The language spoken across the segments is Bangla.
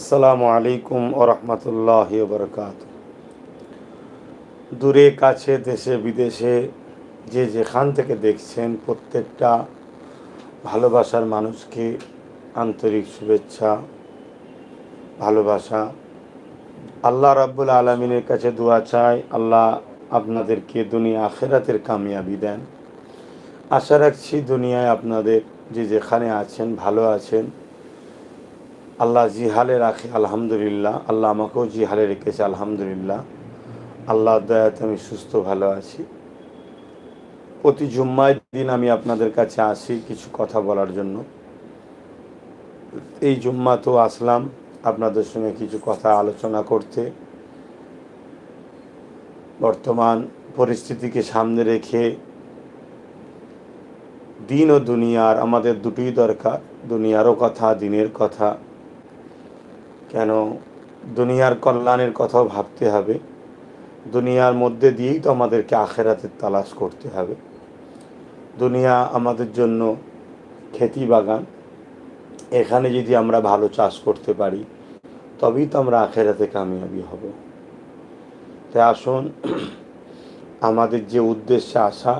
আসসালামু আলাইকুম ওরহমতুল্লাহ বরকাত। দূরে, কাছে, দেশে, বিদেশে যে যেখান থেকে দেখছেন প্রত্যেকটা ভালোবাসার মানুষকে আন্তরিক শুভেচ্ছা, ভালোবাসা। আল্লাহ রাব্বুল আলমিনের কাছে দোয়া চাই, আল্লাহ আপনাদেরকে দুনিয়া আখেরাতের কামিয়াবি দেন। আশা রাখছি দুনিয়ায় আপনাদের যে যেখানে আছেন, ভালো আছেন আল্লাহ জিহালে রাখে, আলহামদুলিল্লাহ। আল্লাহ আমাকেও জিহালে রেখেছে, আলহামদুলিল্লাহ। আল্লাহ দয়াতে আমি সুস্থ, ভালো আছি। প্রতি জুম্মায় দিন আমি আপনাদের কাছে আসি কিছু কথা বলার জন্য। এই জুম্মা তো আসলাম আপনাদের সঙ্গে কিছু কথা আলোচনা করতে। বর্তমান পরিস্থিতিকে সামনে রেখে দিন ও দুনিয়ার আমাদের দুটোই দরকার। দুনিয়ারও কথা, দিনের কথা। কেন দুনিয়ার কল্যাণের কথাও ভাবতে হবে। দুনিয়ার মধ্যে দিয়েই তো আমাদেরকে আখেরাতের তালাশ করতে হবে। দুনিয়া আমাদের জন্য খেতি বাগান। এখানে যদি আমরা ভালো চাষ করতে পারি, তবেই তো আমরা আখেরাতে কামিয়াবি হব। তাই আসুন, আমাদের যে উদ্দেশ্যে আসা,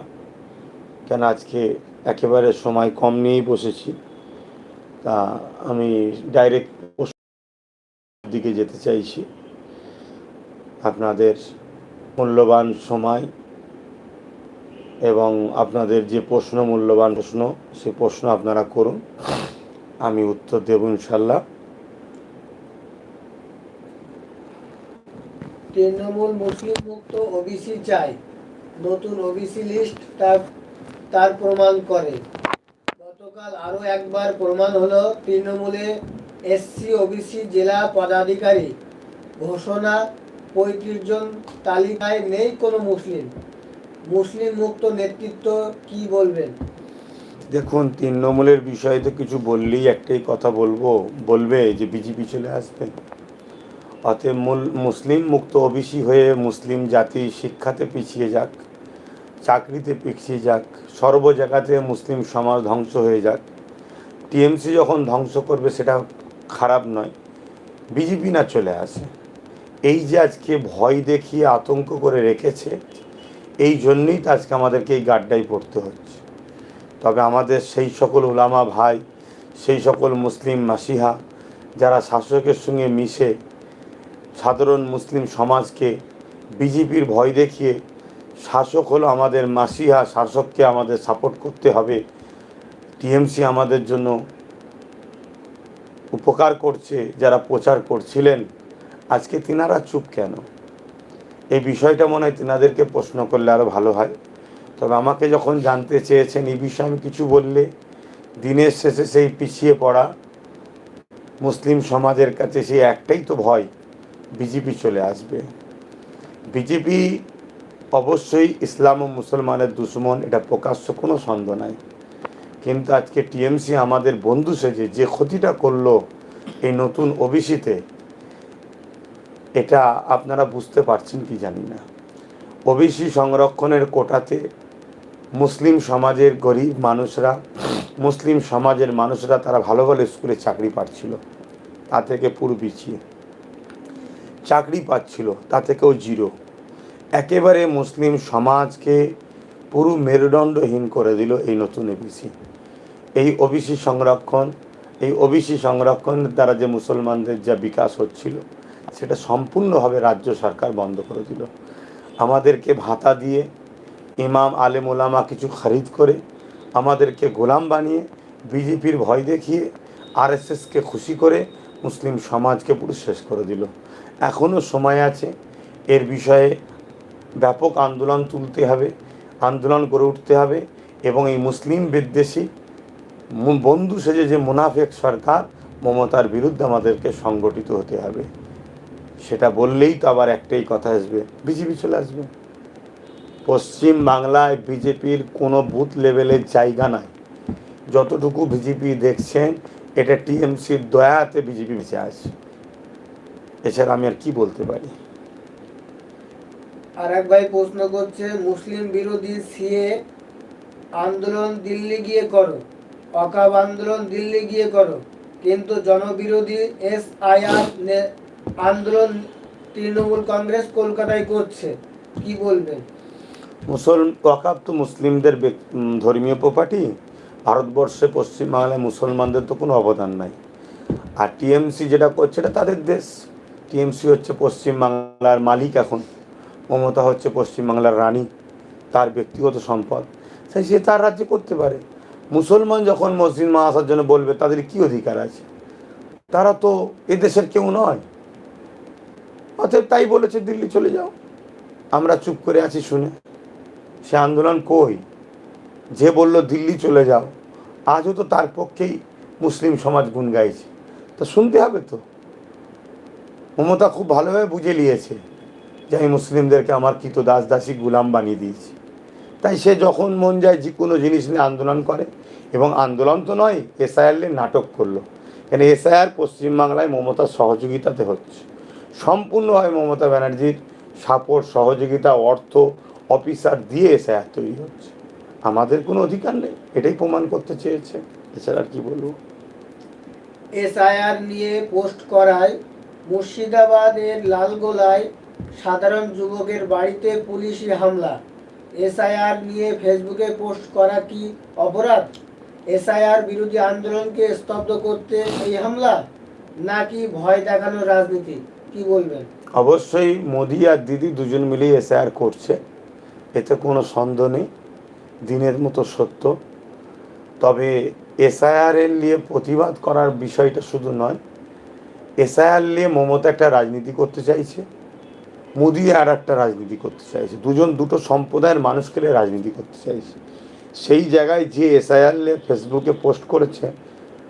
কেন আজকে একেবারে সময় কম নিয়েই বসেছি, তা আমি ডাইরেক্ট দিকে যেতে চাইছি। আপনাদের মূল্যবান সময় এবং আপনাদের যে প্রশ্ন, মূল্যবান প্রশ্ন, সে প্রশ্ন আপনারা করুন। আমি উত্তর দেব ইনশাল্লাহ তৃণমূল মুসলিম মুক্ত ওবিসি চাই নতুন ওবিসি লিস্ট তার প্রমাণ করে। গতকাল আরও একবার প্রমাণ হলো তৃণমূলে এসসি, ওবিসি জেলা পদাধিকারী ঘোষণা পঁয়ত্রিশ জন তালিকায় নেই কোনো মুসলিম। মুসলিম মুক্ত নেতৃত্ব কি বলবেন? দেখুন তৃণমূলের বিষয়ে তো কিছু বললেই একটাই কথা বলব, বলবে যে বিজেপি চলে আসবে। অতএব মূল, মুসলিম মুক্ত ওবিসি হয়ে মুসলিম জাতি শিক্ষাতে পিছিয়ে যাক, চাকরিতে পিছিয়ে যাক সর্ব জায়গাতে মুসলিম সমাজ ধ্বংস হয়ে যাক। টিএমসি যখন ধ্বংস করবে, সেটা খারাপ নয়। বিজেপি না চলে আসে। এই যে আজকে ভয় দেখিয়ে আতঙ্ক করে রেখেছে, এই জন্যই তো আজকে আমাদেরকে এই গাড্ডায় পড়তে হচ্ছে। তবে আমাদের সেই সকল ওলামা ভাই, সেই সকল মুসলিম মাসিহা, যারা শাসকের সঙ্গে মিশে সাধারণ মুসলিম সমাজকে বিজেপির ভয় দেখিয়ে শাসক হলো আমাদের মাসিহা, শাসককে আমাদের সাপোর্ট করতে হবে, টিএমসি আমাদের জন্য উপকার করছে, যারা প্রচার করছিলেন, আজকে তিনারা চুপ কেন? এই বিষয়টা মনে হয় তিনাদেরকে প্রশ্ন করলে আরও ভালো হয়। তবে আমাকে যখন জানতে চেয়েছেন, এই বিষয়ে আমি কিছু বললে দিনের শেষে সেই পিছিয়ে পড়া মুসলিম সমাজের কাছে সেই একটাই তো ভয়, বিজেপি চলে আসবে। বিজেপি অবশ্যই ইসলাম ও মুসলমানের দুশ্মন, এটা প্রকাশ্য কোনো সন্দেহ নাই। কিন্তু আজকে টিএমসি আমাদের বন্ধু সেজে যে ক্ষতিটা করল এই নতুন ওবিসিতে, এটা আপনারা বুঝতে পারছেন কি জানি না। ওবিসি সংরক্ষণের কোটাতে মুসলিম সমাজের গরিব মানুষরা, মুসলিম সমাজের মানুষরা তারা ভালো ভালো স্কুলে চাকরি পাচ্ছিল, তা থেকে পুরো পিছিয়ে। চাকরি পাচ্ছিল, তা থেকেও জিরো। একেবারে মুসলিম সমাজকে পুরো মেরুদণ্ডহীন করে দিল এই নতুন ওবিসি এই ওবিসি সংরক্ষণ, এই ওবিসি সংরক্ষণের দ্বারা যে মুসলমানদের যা বিকাশ হচ্ছিল, সেটা সম্পূর্ণভাবে রাজ্য সরকার বন্ধ করে দিল। আমাদেরকে ভাতা দিয়ে ইমাম, আলেম ওলামা কিছু খরিদ করে আমাদেরকে গোলাম বানিয়ে বিজেপির ভয় দেখিয়ে আরএসএসকে খুশি করে মুসলিম সমাজকে পুরো শেষ করে দিল। এখনও সময় আছে, এর বিষয়ে ব্যাপক আন্দোলন তুলতে হবে। আন্দোলন করে উঠতে হবে এবং এই মুসলিম বিদ্বেষী বন্ধু সেজে যে মুনাফেক সরকার মমতার বিরুদ্ধে আমাদেরকে সংগঠিত হতে হবে। সেটা বললেই তো আবার একটাই কথা আসবে, বিজেপি চলে আসবে। পশ্চিম বাংলায় বিজেপির কোনো বুথ লেভেলের জায়গা নাই। যতটুকু বিজেপি দেখছেন, এটা টিএমসির দয়াতে বিজেপি বেঁচে আছে। এছাড়া আমি আর কি বলতে পারি? আর এক ভাই প্রশ্ন করছে, মুসলিম বিরোধী সিএ আন্দোলন দিল্লি গিয়ে করো, অকাব আন্দোলন দিল্লি গিয়ে করো, কিন্তু জনবিরোধী এস আইআর আন্দোলন তৃণমূল কংগ্রেস কলকাতায় করছে। কি বলবেন মুসল ওয়াকাব তো মুসলিমদের ধর্মীয় প্রপার্টি ভারতবর্ষে পশ্চিমবাংলায় মুসলমানদের তো কোনো অবদান নাই। আর টিএমসি যেটা করছে, এটা তাদের দেশ। টিএমসি হচ্ছে পশ্চিমবাংলার মালিক এখন। মমতা হচ্ছে পশ্চিমবাংলার রানী, তার ব্যক্তিগত সম্পদ। তাই সে তার রাজ্যে করতে পারে। মুসলমান যখন মসজিদ মা আসার জন্য বলবে, তাদের কি অধিকার আছে? তারা তো এদেশের কেউ নয়। অতএব তাই বলেছে, দিল্লি চলে যাও। আমরা চুপ করে আছি, শুনে। সে আন্দোলন কই? যে বলল, দিল্লি চলে যাও। আজও তো তার পক্ষেই মুসলিম সমাজ গুণ গাইছে। তা শুনতে হবে তো। মমতা খুব ভালোভাবে বুঝে নিয়েছে। যে আমি মুসলিমদেরকে আমার কৃত দাস দাসী গুলাম বানিয়ে দিয়েছি। তাই সে যখন মন যায় যে কোনো জিনিস নিয়ে আন্দোলন করে, এবং আন্দোলন তো নয়, এসআইআর নিয়ে নাটক করল। কেন এসআইআর পশ্চিমবাংলায় মমতার সহযোগিতাতে হচ্ছে। সম্পূর্ণভাবে মমতা ব্যানার্জির সাপোর্ট, সহযোগিতা, অর্থ, অফিসার দিয়ে এসআইআর তৈরি হচ্ছে। আমাদের কোনো অধিকার নেই, এটাই প্রমাণ করতে চেয়েছে। এছাড়া আর কি বলব? এসআইআর নিয়ে পোস্ট করায় মুর্শিদাবাদের লালগোলায় সাধারণ যুবকের বাড়িতে পুলিশি হামলা। এসআইআর নিয়ে ফেসবুকে পোস্ট করা কি অপরাধ? এসআইআর বিরোধী আন্দোলনকে স্তব্ধ করতে এই হামলা? নাকি ভয় দেখানোর রাজনীতি? কি বলবেন? অবশ্যই মোদি আর দিদি দুজন মিলেই এসআইআর করছে। এতে কোনো সন্দেহ নেই। দিনের মতো সত্য। তবে এসআইআর এর নিয়ে প্রতিবাদ করার বিষয়টা শুধু নয়, এসআইআর নিয়ে মমতা একটা রাজনীতি করতে চাইছে। মোদি আর একটা রাজনীতি করতে চাইছে। দুজন, দুটো সম্প্রদায়ের মানুষকে রাজনীতি করতে চাইছে। সেই জায়গায় যে এসআইআর ফেসবুকে পোস্ট করেছে,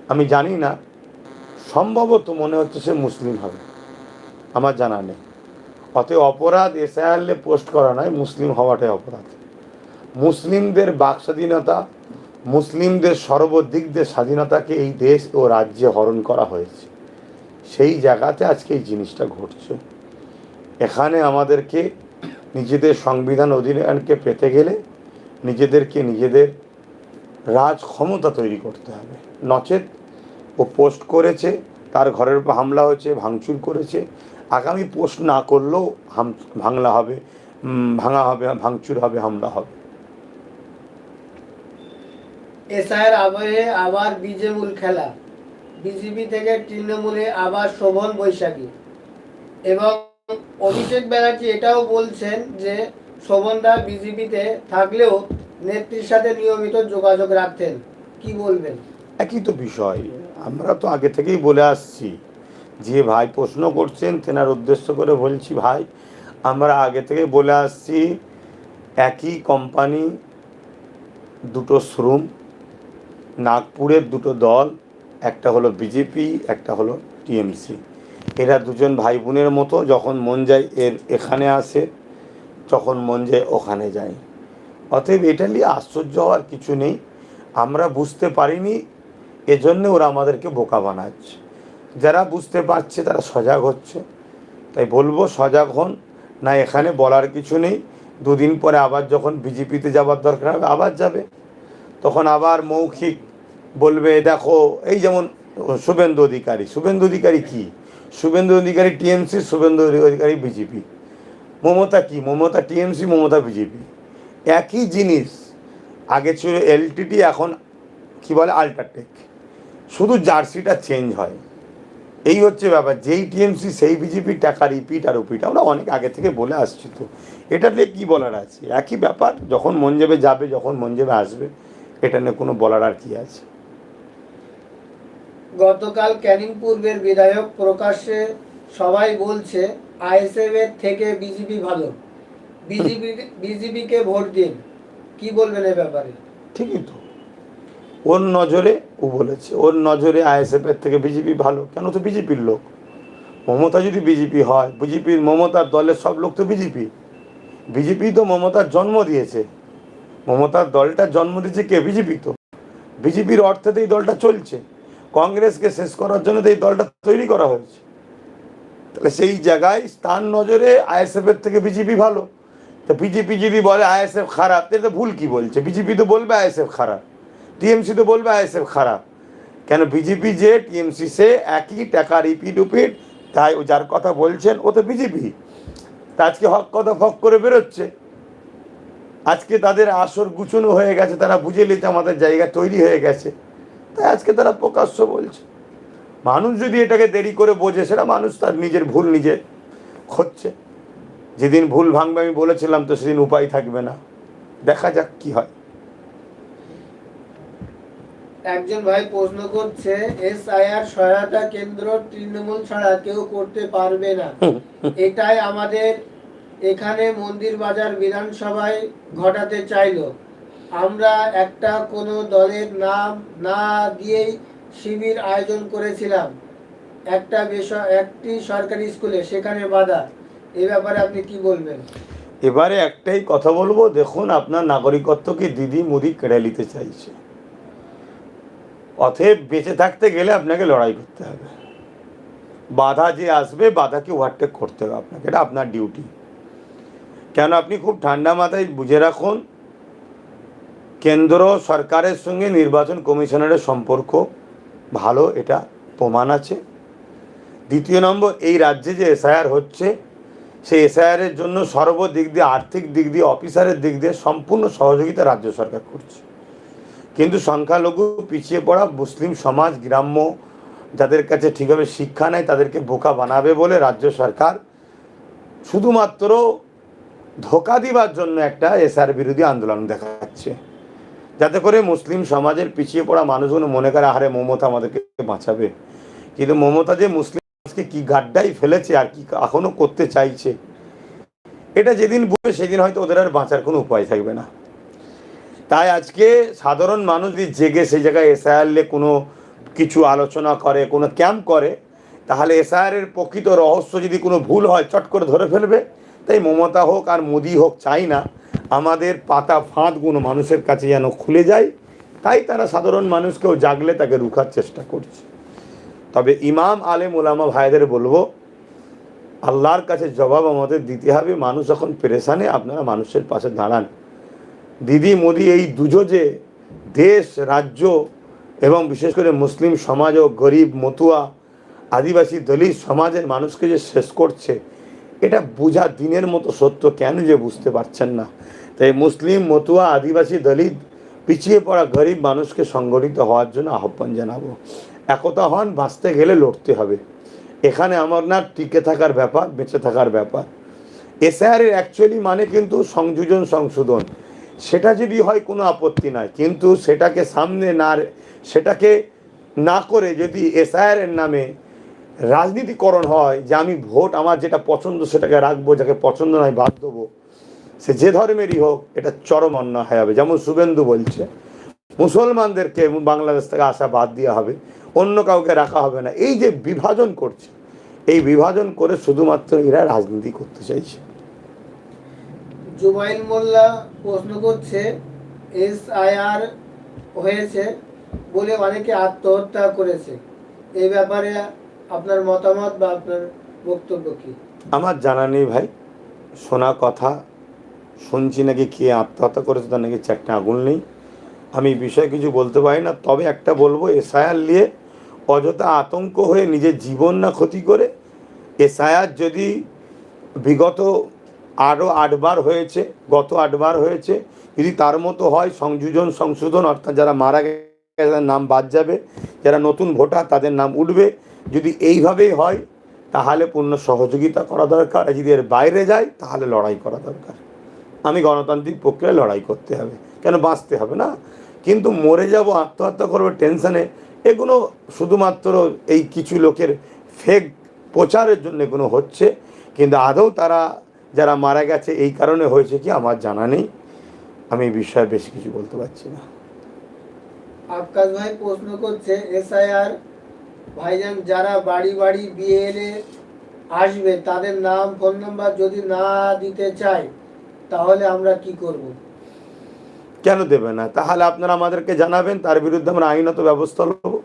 আমি জানি না, সম্ভবত মনে হচ্ছে সে মুসলিম হবে। আমার জানা নেই। অতএব অপরাধ এসআইআরলে পোস্ট করা নয়, মুসলিম হওয়াটাই অপরাধ। মুসলিমদের বাক স্বাধীনতা মুসলিমদের সর্বদিক দিয়ে স্বাধীনতাকে এই দেশ ও রাজ্যে হরণ করা হয়েছে। সেই জায়গাতে আজকে এই জিনিসটা ঘটছে। এখানে আমাদেরকে নিজেদের সংবিধান অধিকারকে পেতে গেলে নিজেদেরকে নিজেদের রাজ ক্ষমতা তৈরি করতে হবে। নচেত ও পোস্ট করেছে, তার ঘরের উপর হামলা হয়েছে, ভাঙচুর করেছে, আগামী পোস্ট না করলেও হাম, ভাঙলা হবে ভাঙা হবে, ভাঙচুর হবে, হামলা হবে। এসআইআর আবহে আবার বিজেমূল খেলা। বিজেপি থেকে তৃণমূলে আবার শোভন বৈশাখী এবং অভিষেক ব্যানার্জি এটাও বলছেন যে শোভনদা বিজেপিতে থাকলেও নেত্রীর সাথে নিয়মিত যোগাযোগ রাখতেন। কি বলবেন? একই তো বিষয়। আমরা তো আগে থেকেই বলে আসছি। যে ভাই প্রশ্ন করছেন, তেনার উদ্দেশ্য করে বলছি ভাই, আমরা আগে থেকে বলে আসছি, একই কোম্পানি দুটো শ্রম নাগপুরের দুটো দল, একটা হলো বিজেপি, একটা হলো টিএমসি। এরা দুজন ভাই বোনের মতো যখন মন যায় এর এখানে আসে যখন মন যায় ওখানে যায়। অতএব এটা নিয়ে আশ্চর্য হওয়ার কিছু নেই। আমরা বুঝতে পারিনি, এজন্য ওরা আমাদেরকে বোকা বানাচ্ছে। যারা বুঝতে পারছে তারা সজাগ হচ্ছে। তাই বলব সজাগ হন, না এখানে বলার কিছু নেই। দুদিন পরে আবার যখন বিজেপিতে যাবার দরকার হবে, আবার যাবে। তখন আবার মৌখিক বলবে দেখো, এই যেমন শুভেন্দু অধিকারী শুভেন্দু অধিকারী কি? Suvendu Adhikari TMC, Suvendu Adhikari BJP. Mamata কি? Mamata TMC, Mamata BJP. একই জিনিস, আগে ছিল এলটিটি এখন কি বলে? আল্ট্রাটেক। শুধু জার্সিটা চেঞ্জ হয়। এই হচ্ছে ব্যাপার। যেই টিএমসি, সেই বিজেপি টাকা রিপিট আর রিপিট আমরা অনেক আগে থেকে বলে আসছি তো। এটা নিয়ে কী বলার আছে? একই ব্যাপার, যখন মন যাবে যাবে, যখন মন যাবে, আসবে। এটা নিয়ে কোনো বলার আর কি আছে? গতকাল ক্যানিং পূর্বের বিধায়ক প্রকাশ্যে সবাই বলছে, আইএসএফ এর থেকে বিজেপি ভালো। বিজেপি, বিজেপিকে ভোট দিন। কি বলবেন এ ব্যাপারে? ঠিকই তো। ওর নজরে, ও বলেছে, ওর নজরে আইএসএফের থেকে বিজেপি ভালো। কেন? তো বিজেপির লোক। মমতা যদি বিজেপি হয়, বিজেপির মমতার দলের সব লোক তো বিজেপি। বিজেপি তো মমতার জন্ম দিয়েছে। মমতার দলটা জন্ম দিয়েছে কে? বিজেপি তো। বিজেপির অর্থেতে এই দলটা চলছে। কংগ্রেসকে শেষ করার জন্য এই দলটা তৈরি করা হয়েছে। তাহলে সেই জায়গায় স্থান নজরে আইএসএফের থেকে বিজেপি ভালো। তো বিজেপি যদি বলে আইএসএফ খারাপ, তাহলে তো ভুল কি বলছে? বিজেপি তো বলবে আইএসএফ খারাপ। টিএমসি তো বলবে আইএসএফ খারাপ। কেন বিজেপি যে টিএমসি সে একই টাকা রিপিট উপিট, তাই ও যার কথা বলছেন, ও তো বিজেপি। তা আজকে হক কথা ফক করে বেরোচ্ছে। আজকে তাদের আসর গুছানো হয়ে গেছে, তারা বুঝে নিতে আমাদের জায়গা তৈরি হয়ে গেছে। তাই আজকে তারা প্রকাশ্য বলছে। মানুষ যদি এটাকে দেরি করে বোঝে সেটা মানুষ তার নিজের ভুল নিজে হচ্ছে যেদিন ভুল ভাঙবে আমি বলেছিলাম তো সেদিন উপায় থাকবে না। দেখা যাক কি হয়। একজন ভাই প্রশ্ন করছে এসআইআর সহায়তা কেন্দ্র তৃণমূল ছাড়া কেউ করতে পারবে না। এটাই আমাদের এখানে মন্দির বাজার বিধানসভায় ঘটাতে চাইলো। আমরা একটা কোনো দলের নাম না দিয়েই শিবির আয়োজন করেছিলাম। একটা বেসর, একটি সরকারি স্কুলে, সেখানে বাধা। এ ব্যাপারে আপনি কি বলবেন? এবারে একটাই কথা বলব, দেখুন আপনার নাগরিকত্বকে দিদি মোদি কেড়ে নিতে চাইছে। অতএব বেঁচে থাকতে গেলে আপনাকে লড়াই করতে হবে। বাধা যে আসবে বাধাকে ওভারটেক করতে হবে আপনাকে, এটা আপনার ডিউটি কেন আপনি খুব ঠান্ডা মাথায় বুঝে রাখুন কেন্দ্র সরকারের সঙ্গে নির্বাচন কমিশনারের সম্পর্ক ভালো, এটা প্রমাণ আছে। দ্বিতীয় নম্বর, এই রাজ্যে যে এসআইআর হচ্ছে, সেই এসআইআরের জন্য সর্বদিক দিয়ে, আর্থিক দিক দিয়ে, অফিসারের দিক দিয়ে সম্পূর্ণ সহযোগিতা রাজ্য সরকার করছে। কিন্তু সংখ্যালঘু পিছিয়ে পড়া মুসলিম সমাজ, গ্রাম্য, যাদের কাছে ঠিকভাবে শিক্ষা নেই, তাদেরকে বোকা বানাবে বলে রাজ্য সরকার শুধুমাত্র ধোকা দিবার জন্য একটা এসআর বিরোধী আন্দোলন দেখাচ্ছে। যাতে করে মুসলিম সমাজের পিছিয়ে পড়া মানুষগুলো মনে করে, আহারে মমতা আমাদেরকে বাঁচাবে। কিন্তু মমতা যে মুসলিম সমাজকে কি গাড্ডাই ফেলেছে আর কি এখনও করতে চাইছে, এটা যেদিন বুঝবে সেদিন হয়তো ওদের আর বাঁচার কোনো উপায় থাকবে না। তাই আজকে সাধারণ মানুষ যদি জেগে সেই জায়গায় এসআইআরলে কোনো কিছু আলোচনা করে, কোনো ক্যাম্প করে, তাহলে এসআইআরের প্রকৃত রহস্য যদি কোনো ভুল হয়, চট করে ধরে ফেলবে। তাই মমতা হোক আর মোদি হোক, চাই না। আমাদের পাতা ফাঁদগুলো মানুষের কাছে যেন খুলে যায়, তাই তারা সাধারণ মানুষকেও জাগলে তাকে রুখার চেষ্টা করছে। তবে ইমাম, আলেম ওলামা ভাইদের বলব, আল্লাহর কাছে জবাব আমাদের দিতে হবে, মানুষ এখন পেরেশানে, আপনারা মানুষের পাশে দাঁড়ান। দিদি, মোদি এই দুজো যে দেশ, রাজ্য এবং বিশেষ করে মুসলিম সমাজ ও গরিব, মতুয়া, আদিবাসী দলিত সমাজের মানুষকে যে শেষ করছে, এটা বোঝা দিনের মতো সত্য, কেন যে বুঝতে পারছেন না? তাই মুসলিম, মতুয়া, আদিবাসী, দলিত পিছিয়ে পড়া গরিব মানুষকে সংগঠিত হওয়ার জন্য আহ্বান জানাব। একতা হন, বাঁচতে গেলে লড়তে হবে। এখানে আমার না টিকে থাকার ব্যাপার, বেঁচে থাকার ব্যাপার। এসআইআরের অ্যাকচুয়ালি মানে কিন্তু সংযোজন, সংশোধন। সেটা যদি হয় কোনো আপত্তি নাই, কিন্তু সেটাকে সামনে না সেটাকে না করে যদি এসআইআরের নামে রাজনীতিকরণ হয় যে আমি ভোট আমার যেটা পছন্দ সেটাকে রাখব, যাকে পছন্দ নয় বাদ দেবো সে যে ধর্মেরই হোক এটা চরম অন্যায় হবে যেমন শুভেন্দু বলছে মুসলমানদেরকে বাংলাদেশ থেকে আসা বাদ দেওয়া হবে অন্য কাউকে রাখা হবে না। এই যে বিভাজন করছে এই বিভাজন করে শুধুমাত্র এরা রাজনীতি করতে চাইছে। জুবাইল মোল্লা প্রশ্ন করছে এসআইআর হয়েছে বলে অনেকে আত্মহত্যা করেছে। এই ব্যাপারে আপনার মতামত বা আপনার বক্তব্য কি? আমার জানা নেই ভাই শোনা কথা শুনছি নাকি কে আত্মহত্যা করেছে, তার নাকি চারটে আগুন নেই। আমি বিষয়ে কিছু বলতে পারি না, তবে একটা বলব, এসআইআর নিয়ে অযথা আতঙ্ক হয়ে নিজের জীবন না ক্ষতি করে, এসআইআর যদি বিগত আরও আটবার হয়েছে, গত আটবার হয়েছে, যদি তার মতো হয়, সংযোজন, সংশোধন, অর্থাৎ যারা মারা গেছে, তাদের নাম বাদ যাবে, যারা নতুন ভোটার, তাদের নাম উঠবে। যদি এইভাবেই হয়, তাহলে পূর্ণ সহযোগিতা করা দরকার, আর যদি এর বাইরে যায়, তাহলে লড়াই করা দরকার। আমি গণতান্ত্রিক প্রক্রিয়ায় লড়াই করতে হবে। কেন বাঁচতে হবে না? কিন্তু মরে যাব, আত্মহত্যা করব, টেনশনে, এগুলো শুধুমাত্র এই কিছু লোকের ফেক প্রচারের জন্য এগুলো হচ্ছে। কিন্তু আদৌ তারা যারা মারা গেছে, এই কারণে হয়েছে কি আমার জানা নেই। আমি এই বিষয়ে বেশি কিছু বলতে পারছি না। আকাশ ভাই প্রশ্ন করছে, এসআইআর ভাইজান যারা বাড়ি বাড়ি বিয়ে আসবে, তাদের নাম, ফোন নাম্বার যদি না দিতে চায় তাহলে আমরা কি করব? কেন দেবে না? তাহলে আপনারা আমাদেরকে জানাবেন, তার বিরুদ্ধে আমরা আইনত ব্যবস্থা নেব।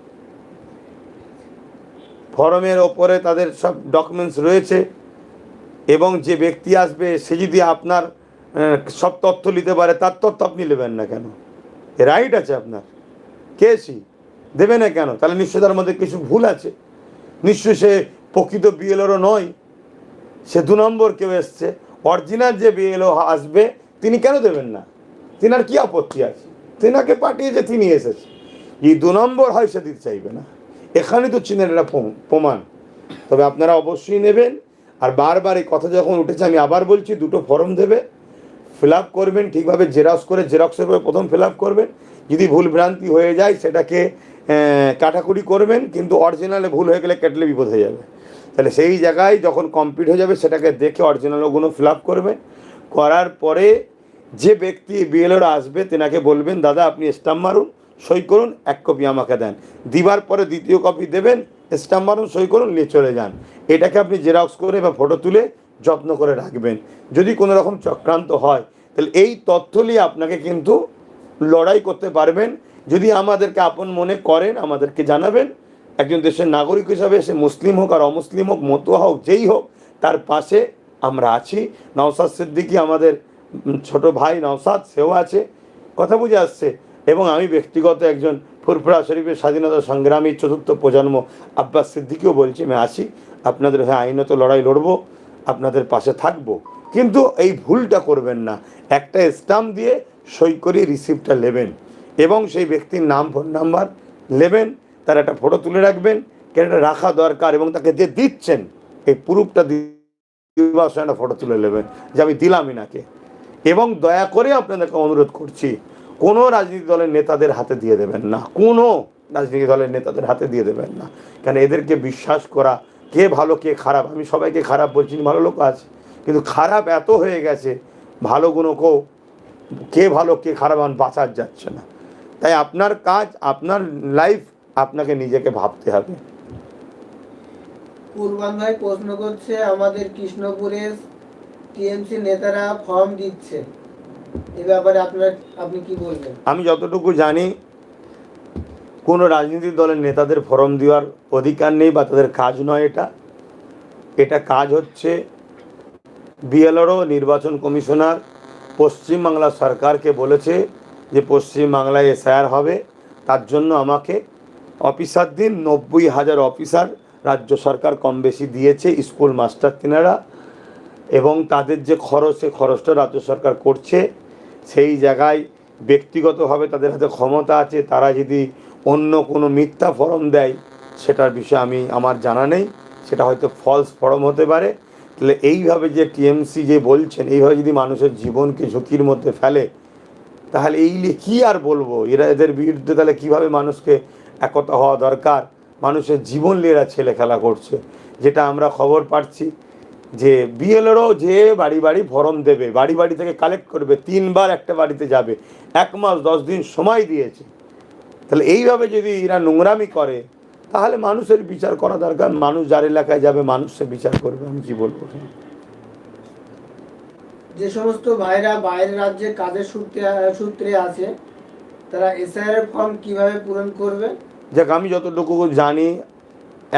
ফরমের ওপরে তাদের সব ডকুমেন্টস রয়েছে এবং যে ব্যক্তি আসবে, সে যদি আপনার সব তথ্য নিতে পারে, তার তথ্য আপনি নেবেন না কেন? রাইট আছে আপনার। কে সি? দেবে না কেন? তাহলে নিশ্চয় তার মধ্যে কিছু ভুল আছে। নিশ্চয় সে প্রকৃত বিএলওরও নয়। সে দু নম্বর কেউ এসছে। অরিজিনাল যে বিএলও আসবে, তিনি কেন দেবেন না? তিনার কি আপত্তি আছে? তিনাকে পাঠিয়েছে, তিনি এসেছে। এই দু নম্বর হয় সে দিতে চাইবে না। এখানে তো চীনের একটা প্রমাণ। তবে আপনারা অবশ্যই নেবেন। আর বারবার এই কথা যখন উঠেছে, আমি আবার বলছি, দুটো ফর্ম দেবে। ফিল আপ করবেন, ঠিকভাবে জেরক্স করে, জেরক্সের করে প্রথম ফিল আপ করবেন। যদি ভুল ভ্রান্তি হয়ে যায়, সেটাকে কাটাকুটি করবেন, কিন্তু অরিজিনালে ভুল হয়ে গেলে কেটলে বিপদ হয়ে যাবে। তাহলে সেই জায়গায় যখন কমপ্লিট হয়ে যাবে, সেটাকে দেখে অরিজিনাল ওগুলো ফিল আপ করবেন করার পরে যে ব্যক্তি বিএলওর আসবে, তেনাকে বলবেন, দাদা, আপনি স্টাম্প মারুন, সই করুন, এক কপি আমাকে দেন। দিবার পরে দ্বিতীয় কপি দেবেন স্টাম্প মারুন, সই করুন, নিয়ে চলে যান। এটাকে আপনি জেরক্স করে বা ফটো তুলে যত্ন করে রাখবেন। যদি কোনো রকম চক্রান্ত হয়, তাহলে এই তথ্য নিয়ে আপনাকে কিন্তু লড়াই করতে পারবেন। যদি আমাদেরকে আপন মনে করেন, আমাদেরকে জানাবেন একজন দেশের নাগরিক হিসাবে সে মুসলিম হোক আর অমুসলিম হোক, মতুয়া হোক, যেই হোক, তার পাশে আমরা আছি। নওসাদ সিদ্দিকি আমাদের ছোট ভাই নওসাদ সেও আছে। কথা বুঝে আসছে। এবং আমি ব্যক্তিগত একজন ফুরফুরা শরীফের স্বাধীনতা সংগ্রামী চতুর্থ প্রজন্ম আব্বাস সিদ্দিকিও বলছি, আমি আসি আপনাদের হয়ে আইনত লড়াই লড়বো, আপনাদের পাশে থাকব। কিন্তু এই ভুলটা করবেন না। একটা স্টাম্প দিয়ে সই করে রিসিপ্টটা নেবেন। এবং সেই ব্যক্তির নাম ফোন নাম্বার নেবেন। তার একটা ফটো তুলে রাখবেন কেন এটা রাখা দরকার এবং তাকে যে দিচ্ছেন, এই প্রুফটা দিবার সময় একটা ফটো তুলে নেবেন, যে আমি দিলাম ইনাকে এবং দয়া করে আপনাদেরকে অনুরোধ করছি, কোনো রাজনীতি দলের নেতাদের হাতে দিয়ে দেবেন না, কোনো রাজনীতি দলের নেতাদের হাতে দিয়ে দেবেন না। কেন এদেরকে বিশ্বাস করা, কে ভালো, কে খারাপ, আমি সবাইকে খারাপ বলছি, ভালো লোক আছে, কিন্তু খারাপ এত হয়ে গেছে, ভালো গুণকেও কে ভালো, কে খারাপ, আমার বাঁচার যাচ্ছে না। তাই আপনার কাজ, আপনার লাইফ আপনাকে নিজেকে ভাবতে হবে। কুরবান ভাই প্রশ্ন করছে আমাদের কৃষ্ণপুরের টিএমসি নেতারা ফর্ম দিচ্ছে। এ ব্যাপারে আপনার আপনি কি বলবেন? আমি যতটুকু জানি কোনো রাজনৈতিক দলের নেতাদের ফরম দেওয়ার অধিকার নেই বা তাদের কাজ নয় এটা। এটা কাজ হচ্ছে বিএলআরও নির্বাচন কমিশনার পশ্চিমবাংলা সরকারকে বলেছে যে পশ্চিমবাংলায় এসআইআর হবে তার জন্য আমাকে অফিসার দিন নব্বই হাজার অফিসার রাজ্য সরকার কম বেশি দিয়েছে, স্কুল মাস্টার তিনারা। এবং তাদের যে খরচ সে খরচটা রাজ্য সরকার করছে। সেই জায়গায় ব্যক্তিগতভাবে তাদের হাতে ক্ষমতা আছে, তারা যদি অন্য কোনো মিথ্যা ফরম দেয়, সেটার বিষয়ে আমি, আমার জানা নেই। সেটা হয়তো ফলস ফরম হতে পারে। তাহলে এইভাবে যে টিএমসি যে বলছেন, এইভাবে যদি মানুষের জীবনকে ঝুঁকির মধ্যে ফেলে, তাহলে এই নিয়ে কী আর বলব? এরা, এদের বিরুদ্ধে তাহলে কীভাবে মানুষকে একতা হওয়া দরকার। মানুষের জীবন এরা ছেলে খেলা করছে। যেটা আমরা খবর পাচ্ছি যে বিএলএরও যে বাড়ি বাড়ি ফর্ম দেবে, বাড়ি বাড়ি থেকে কালেক্ট করবে, তিনবার একটা বাড়িতে যাবে, এক মাস, দশ দিন সময় দিয়েছে। তাহলে এইভাবে যদি এরা নোংরামি করে, তাহলে মানুষের বিচার করা দরকার। মানুষ যার এলাকায় যাবে, মানুষ সে বিচার করবে। আমি কি যে সমস্ত ভাইরা বাইরের রাজ্যে কাজের সূত্রে সূত্রে আছে তারা এসআইআর ফর্ম কীভাবে পূরণ করবে? যাক আমি যতটুকু জানি,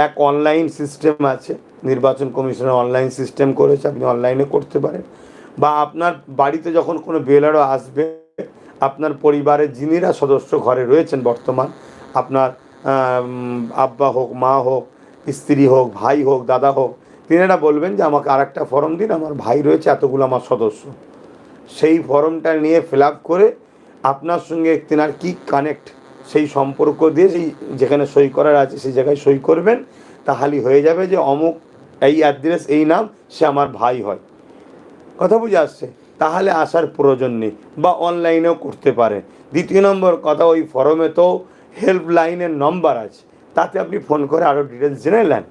এক অনলাইন সিস্টেম আছে, নির্বাচন কমিশনের অনলাইন সিস্টেম করেছে, আপনি অনলাইনে করতে পারেন। বা আপনার বাড়িতে যখন কোনো বেলারও আসবে, আপনার পরিবারের যিনিরা সদস্য ঘরে রয়েছেন বর্তমান, আপনার আব্বা হোক, মা হোক, স্ত্রী হোক, ভাই হোক, দাদা হোক, তিনারা বলবেন যে আমাকে আর একটা ফর্ম দিন, আমার ভাই রয়েছে, এতগুলো আমার সদস্য। সেই ফর্মটা নিয়ে ফিল করে আপনার সঙ্গে তেনার কি কানেক্ট সেই সম্পর্ক দিয়ে সেই যেখানে সই করার আছে, সেই জায়গায় সই করবেন। তাহলে হয়ে যাবে যে অমুক এই অ্যাড্রেস এই নাম সে আমার ভাই হয়। কথা বুঝে আসছে? তাহলে আসার প্রয়োজন নেই বা অনলাইনেও করতে পারেন। দ্বিতীয় নম্বর কথা, ওই ফরমে তো হেল্পলাইনের নম্বর আছে। তাতে আপনি ফোন করে আরও ডিটেলস জেনে নেন।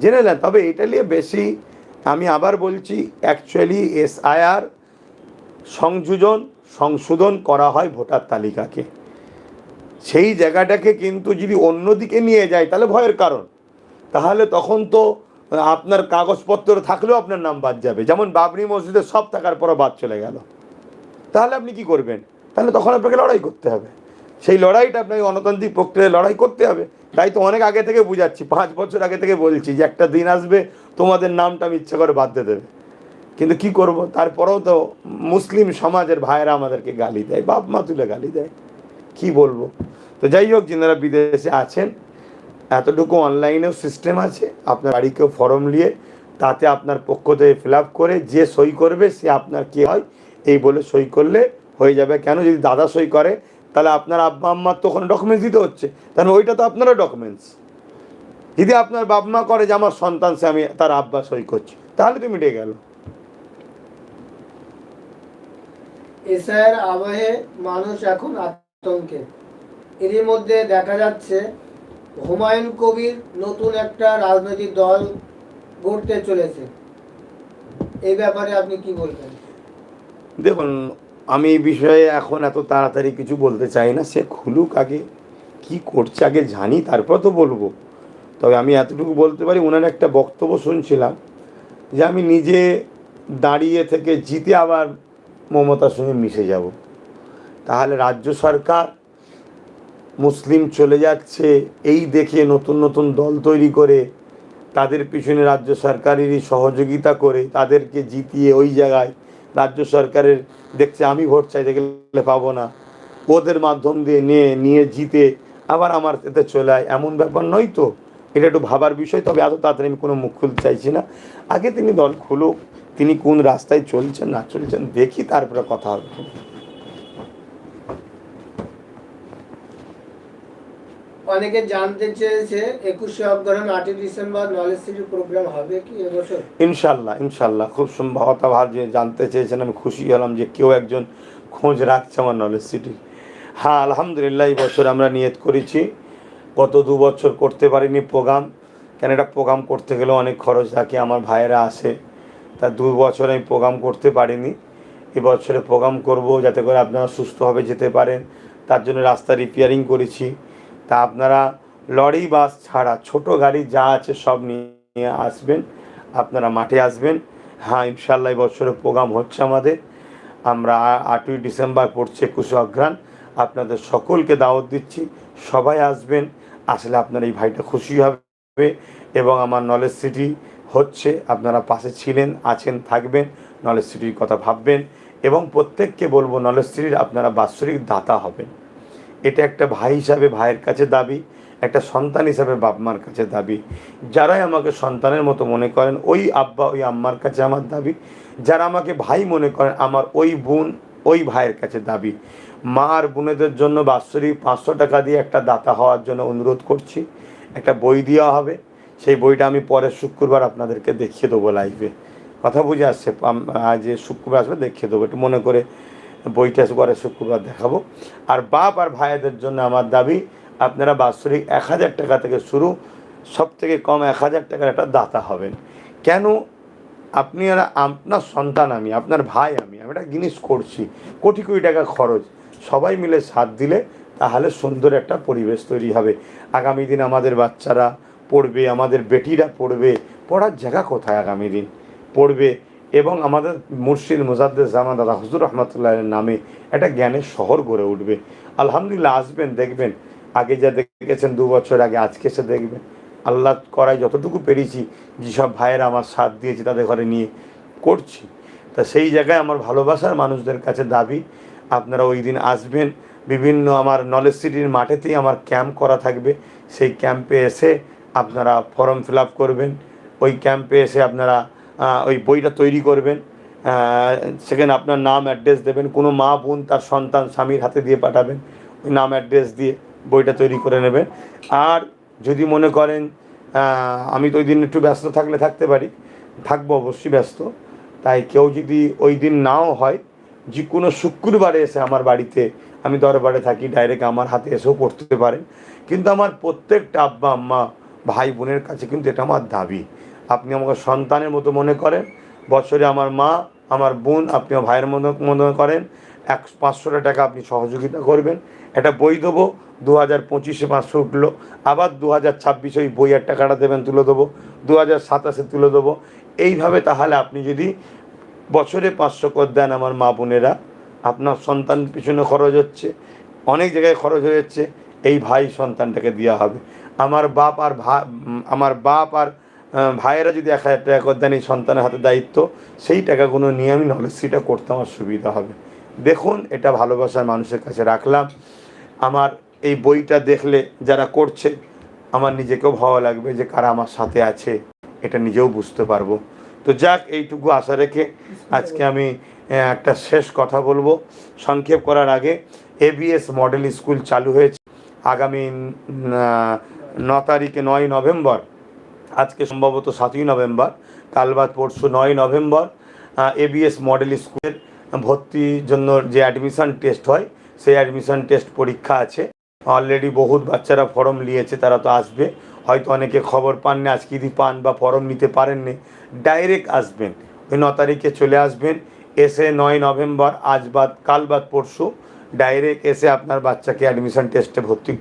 জেনে নেন, তবে এটা নিয়ে বেশি আমি আবার বলছি অ্যাকচুয়ালি এসআইআর সংযোজন, সংশোধন করা হয় ভোটার তালিকাকে। সেই জায়গাটাকে কিন্তু যদি অন্যদিকে নিয়ে যায়, তাহলে ভয়ের কারণ। তাহলে তখন তো আপনার কাগজপত্র থাকলেও আপনার নাম বাদ যাবে। যেমন বাবরি মসজিদে সব থাকার পরও বাদ চলে গেল। তাহলে আপনি কি করবেন? তাহলে তখন আপনাকে লড়াই করতে হবে। সেই লড়াইটা আপনাকে গণতান্ত্রিক প্রক্রিয়ায় লড়াই করতে হবে। তাই তো অনেক আগে থেকে বুঝাচ্ছি, পাঁচ বছর আগে থেকে বলছি যে একটা দিন আসবে, তোমাদের নামটা আমি ইচ্ছা করে বাদ দিয়ে দেবে। কিন্তু কি করব? তারপরেও তো মুসলিম সমাজের ভাইয়েরা আমাদেরকে গালি দেয়, বাপ মা তুলে গালি দেয়। কি বলব? তো যাই হোক, যিনারা বিদেশে আছেন, এতটুকু অনলাইনেও সিস্টেম আছে। আপনার বাড়িকেও ফর্ম নিয়ে তাতে আপনার পক্ষ থেকে ফিল করে যে সই করবে, সে আপনার কি হয়, এই বলে সই করলে হয়ে যাবে। কেন? যদি দাদা সই করে, তাহলে আপনার আব্বা আম্মার তো ওখানে ডকুমেন্টস দিতে হচ্ছে। তাহলে ওইটা তো আপনারও ডকুমেন্টস যদি আপনার বাপ মা করে যে আমার সন্তান, সে আমি তার আব্বা সই করছি, তাহলে তো মিটে গেল। এসআইয়ের আবহে মানুষ এখন আতঙ্কে। এরই মধ্যে দেখা যাচ্ছে, হুমায়ুন কবির নতুন একটা রাজনৈতিক দল গড়তে চলেছে। এই ব্যাপারে আপনি কি বলবেন? দেখুন, আমি এই বিষয়ে এখন এত তাড়াতাড়ি কিছু বলতে চাই না। সে খুলুক আগে, কি করছে আগে জানি, তারপর তো বলব। তবে আমি এতটুকু বলতে পারি, ওনার একটা বক্তব্য শুনছিলাম যে, আমি নিজে দাঁড়িয়ে থেকে জিতে আবার মমতার সঙ্গে মিশে যাব। তাহলে রাজ্য সরকার মুসলিম চলে যাচ্ছে, এই দেখে নতুন নতুন দল তৈরি করে তাদের পিছনে রাজ্য সরকারেরই সহযোগিতা করে তাদেরকে জিতিয়ে ওই জায়গায় রাজ্য সরকারের দেখছে আমি ভোট চাইতে গেলে পাবো না। ওদের মাধ্যম দিয়ে নিয়ে নিয়ে জিতে আবার আমার এতে চলে আয়। এমন ব্যাপার নয় তো। এটা একটু ভাবার বিষয়, তবে এত তাড়াতাড়ি আমি কোনো মুখ খুলতে চাইছি না। আগে তিনি দল খুলুক। তিনি কোন রাস্তায় চলছেন না চলছেন দেখি তারপরে কথা হবে। অনেকে জানতে চেয়েছে একুশে অগ্রহণ আটই ডিসেম্বর নলেজ সিটি প্রোগ্রাম হবে কি এবছর? ইনশাল্লাহ ইনশাল্লাহ খুব সম্ভবত ভাব যে জানতে চেয়েছেন আমি খুশি হলাম যে কেউ একজন খোঁজ রাখছে আমার নলেজ সিটি। হ্যাঁ আলহামদুলিল্লাহ এই বছর আমরা নিয়ত করেছি। গত দু বছর করতে পারিনি প্রোগ্রাম। কেন এটা প্রোগ্রাম করতে গেলে অনেক খরচ থাকে আমার ভাইয়েরা আসে। তা দু বছর আমি প্রোগ্রাম করতে পারিনি। এবছরে প্রোগ্রাম করব যাতে করে আপনারা সুস্থভাবে যেতে পারেন। তার জন্য রাস্তা রিপেয়ারিং করেছি। তা আপনারা লরি, বাস ছাড়া ছোট গাড়ি যা আছে সব নিয়ে আসবেন। আপনারা মাঠে আসবেন। হ্যাঁ ইনশাল্লাহ বছরে প্রোগ্রাম হচ্ছে আমাদের। আমরা আটই ডিসেম্বর পড়ছে একুশে অঘ্রাণ। আপনাদের সকলকে দাওয়াত দিচ্ছি। সবাই আসবেন। আসলে আপনার এই ভাইটা খুশি হবে এবং আমার নলেজ সিটি হচ্ছে, আপনারা পাশে ছিলেন, আছেন, থাকবেন, নলেজ সিটির কথা ভাববেন এবং প্রত্যেককে বলব নলেজ সিটির আপনারা বাৎসরিক দাতা হবেন। এটা একটা ভাই হিসাবে ভাইয়ের কাছে দাবি, একটা সন্তান হিসাবে বাপ মার কাছে দাবি। যারাই আমাকে সন্তানের মতো মনে করেন, ওই আব্বা, ওই আম্মার কাছে আমার দাবি। যারা আমাকে ভাই মনে করেন, আমার ওই বোন, ওই ভাইয়ের কাছে দাবি। মা আর বোনেদের জন্য বাৎসরিক পাঁচশো টাকা দিয়ে একটা দাতা হওয়ার জন্য অনুরোধ করছি। একটা বই দেওয়া হবে। সেই বইটা আমি পরের শুক্রবার আপনাদেরকে দেখিয়ে দেবো লাইভে কথা বুঝে আসছে যে শুক্রবার আসবে দেখিয়ে দেবো। একটু মনে করে বইটা পরে শুক্রবার দেখাবো। আর বাপ আর ভাইদের জন্য আমার দাবি, আপনারা বাৎসরিক এক হাজার টাকা থেকে শুরু সব থেকে কম এক হাজার টাকার একটা দাতা হবেন। কেন? আপনি আপনার সন্তান আমি, আপনার ভাই আমি আমি একটা জিনিস করছি, কোটি কোটি টাকা খরচ, সবাই মিলে সাথ দিলে তাহলে সুন্দর একটা পরিবেশ তৈরি হবে। আগামী দিন আমাদের বাচ্চারা পড়বে, আমাদের বেটিরা পড়বে, পড়ার জায়গা কোথায় আগামী দিন? পড়বে এবং আমাদের মুর্শিদ মুজাদ্দের জামান দাদা হুজুর রহমতুল্লাহের নামে একটা জ্ঞানের শহর গড়ে উঠবে। আলহামদুলিল্লাহ, আসবেন, দেখবেন। আগে যা দেখেছেন দু বছর আগে, আজকে এসে দেখবেন। আল্লাহ করায় যতটুকু পেরেছি, যেসব ভাইয়েরা আমার সাথ দিয়েছে তাদের ঘরে নিয়ে করছি। তা সেই জায়গায় আমার ভালোবাসার মানুষদের কাছে দাবি, আপনারা ওই দিন আসবেন। বিভিন্ন আমার নলেজ সিটির মাঠেতেই আমার ক্যাম্প করা থাকবে। সেই ক্যাম্পে এসে আপনারা ফর্ম ফিল করবেন, ওই ক্যাম্পে এসে আপনারা ওই বইটা তৈরি করবেন সেখানে আপনার নাম অ্যাড্রেস দেবেন, কোনো মা বোন তার সন্তান স্বামীর হাতে দিয়ে পাঠাবেন, ওই নাম অ্যাড্রেস দিয়ে বইটা তৈরি করে নেবেন। আর যদি মনে করেন আমি তো ওই দিন একটু ব্যস্ত থাকলে থাকতে পারি, থাকব অবশ্যই ব্যস্ত, তাই কেউ যদি ওই দিন নাও হয়, যে কোনো শুক্রবারে এসে আমার বাড়িতে, আমি দরবারে থাকি, ডাইরেক্ট আমার হাতে এসেও পড়তে পারেন। কিন্তু আমার প্রত্যেকটা আব্বা, আম্মা ভাই বোনের কাছে কিন্তু এটা আমার দাবি। আপনি আমাকে সন্তানের মতো মনে করেন, বছরে আমার মা, আমার বোন, আপনি ভাইয়ের মতো মনে করেন, এক পাঁচশোটা টাকা আপনি সহযোগিতা করবেন। একটা বই দেবো দু হাজার পঁচিশে পাঁচশো উঠল, আবার দু হাজার ছাব্বিশে ওই বইয়ের টাকাটা দেবেন, তুলে দেবো দু হাজার সাতাশে তুলে দেবো। এইভাবে তাহলে আপনি যদি বছরে পাঁচশো করে দেন আমার মা বোনেরা, আপনার সন্তান পিছনে খরচ হচ্ছে, অনেক জায়গায় খরচ হয়ে যাচ্ছে এই ভাই সন্তানটাকে দেওয়া হবে। আমার বাপ আর ভা আমার বাপ আর ভাইয়েরা যদি এক হাজার টাকা দেন এই সন্তানের হাতে দায়িত্ব, সেই টাকাগুলো নিয়ে আমি নলেজ সিটা করতে আমার সুবিধা হবে। দেখুন, এটা ভালোবাসার মানুষের কাছে রাখলাম। আমার এই বইটা দেখলে যারা করছে, আমার নিজেকেও ভালো লাগবে যে কারা আমার সাথে আছে, এটা নিজেও বুঝতে পারব। তো যাক, এইটুকু আশা রেখে আজকে আমি একটা শেষ কথা বলব। সংক্ষেপ করার আগে এবিএস মডেল স্কুল চালু হয়েছে। আগামী ন তারিখে নয় নভেম্বর, আজকে সম্ভবত সাতই নভেম্বর, কাল বাদ পরশু নয় নভেম্বর এবিএস মডেল স্কুলের ভর্তির জন্য যে অ্যাডমিশন টেস্ট হয়, সেই অ্যাডমিশন টেস্ট পরীক্ষা আছে। অলরেডি বহুত বাচ্চারা ফর্ম নিয়েছে, তারা তো আসবে। হয়তো অনেকে খবর পাননি আজকে যদি পান বা ফর্ম নিতে পারেননি। ডাইরেক্ট আসবেন, ওই ন তারিখে চলে আসবেন। এসে নয় নভেম্বর, আজ বাদ কাল বাদ পরশু ডাইরেক্ট এসে আপনার বাচ্চাকে অ্যাডমিশন টেস্টে ভর্তি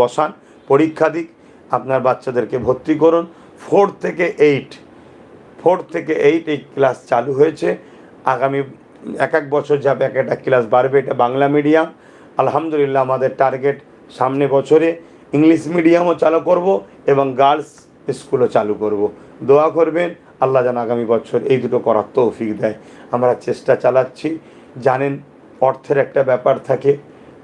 বসান। পরীক্ষা দিক আপনার বাচ্চাদেরকে ভর্তি করুন। ফোর থেকে এইট ফোর থেকে এইট এই ক্লাস চালু হয়েছে। আগামী এক এক বছর যাবে এক একটা ক্লাস বাড়বে, এটা বাংলা মিডিয়াম আলহামদুলিল্লাহ আমাদের টার্গেট সামনে বছরে। ইংলিশ মিডিয়ামও চালু করব এবং গার্লস স্কুলও চালু করব। দোয়া করবেন, আল্লাহ যেন আগামী বছর এই দুটো করার তৌফিক দেয়। আমরা চেষ্টা চালাচ্ছি। জানেন, অর্থের একটা ব্যাপার থাকে।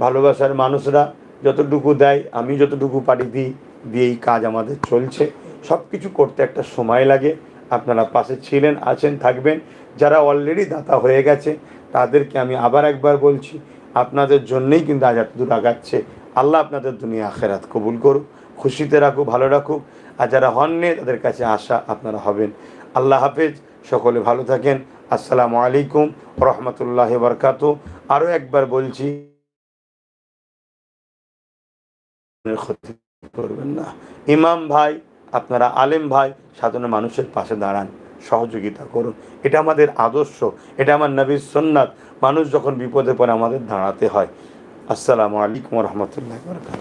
ভালোবাসার মানুষরা যতটুকু দেয়, আমি যতটুকু পারি দিই। দিয়েই কাজ আমাদের চলছে। সব কিছু করতে একটা সময় লাগে। আপনারা পাশে ছিলেন, আছেন, থাকবেন। যারা অলরেডি দাতা হয়ে গেছে, তাদেরকে আমি আবার একবার বলছি, আপনাদের জন্যেই কিন্তু আজ এত দূর আগাচ্ছে। আল্লাহ আপনাদের দুনিয়া আখেরাত কবুল করুক, খুশিতে রাখুক, ভালো রাখুক। আর যারা হননি, তাদের কাছে আশা আপনারা হবেন। আল্লাহ হাফেজ, সকলে ভালো থাকেন। আসসালামু আলাইকুম রহমতুল্লাহ বরকাত আরও একবার বলছি করবেন না। ইমাম ভাই, আপনারা আলেম ভাই, সাধারণ মানুষের পাশে দাঁড়ান, সহযোগিতা করুন। এটা আমাদের আদর্শ, এটা আমার নবীর সন্ন্যাত মানুষ যখন বিপদে পড়ে আমাদের দাঁড়াতে হয়। আসসালামু আলাইকুম রহমতুল্লাহ বরকাত